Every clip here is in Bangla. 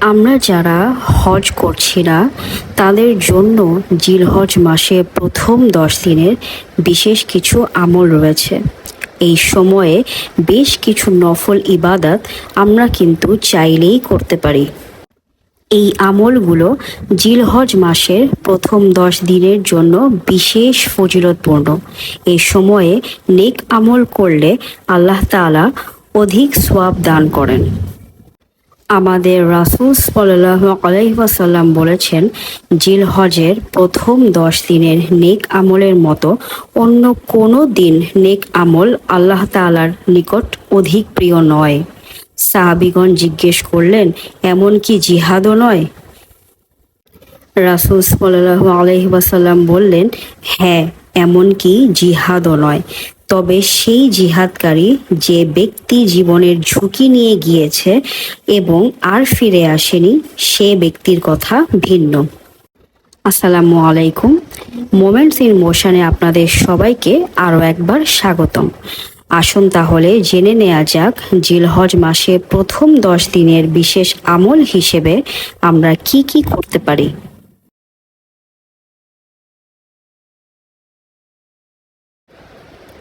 আমরা যারা হজ করছি না, তাদের জন্য জিলহজ মাসে প্রথম দশ দিনের বিশেষ কিছু আমল রয়েছে। এই সময়ে বেশ কিছু নফল ইবাদাত আমরা কিন্তু চাইলেই করতে পারি। এই আমলগুলো জিলহজ মাসের প্রথম দশ দিনের জন্য বিশেষ ফজিলতপূর্ণ। এই সময়ে নেক আমল করলে আল্লাহ তাআলা অধিক সোয়াব দান করেন। আমাদের রাসুল আলাইসাল্লাম বলেছেন জিলহজের প্রথম দশ দিনের নেক আমলের মতো অন্য কোনো দিন নেক আমল আল্লাহ তাআলার নিকট অধিক প্রিয় নয়। সাহাবিগণ জিজ্ঞেস করলেন, এমন কি জিহাদও নয়? রাসুল সাল্লাহ আলহিবাসাল্লাম বললেন হ্যাঁ এমনকি জিহাদও নয়। তবে সেই জিহাদকারী যে ব্যক্তি জীবনের ঝুঁকি নিয়ে গিয়েছে এবং আর ফিরে আসেনি, সে ব্যক্তির কথা ভিন্ন। আসসালামু আলাইকুম। মোমেন্টস ইন মোশনে আপনাদের সবাইকে আরও একবার স্বাগতম। আসুন তাহলে জেনে নেওয়া যাক, জিলহজ মাসে প্রথম দশ দিনের বিশেষ আমল হিসেবে আমরা কি কি করতে পারি।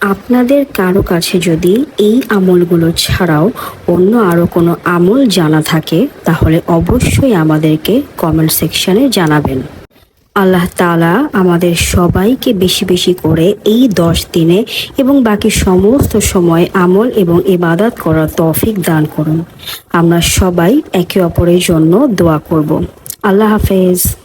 আপনাদের কারও কাছে যদি এই আমলগুলো ছাড়াও অন্য আরও কোনো আমল জানা থাকে, তাহলে অবশ্যই আমাদেরকে কমেন্ট সেকশনে জানাবেন। আল্লাহ তালা আমাদের সবাইকে বেশি বেশি করে এই দশ দিনে এবং বাকি সমস্ত সময় আমল এবং ইবাদত করার তৌফিক দান করুন। আমরা সবাই একে অপরের জন্য দোয়া করব। আল্লাহ হাফেজ।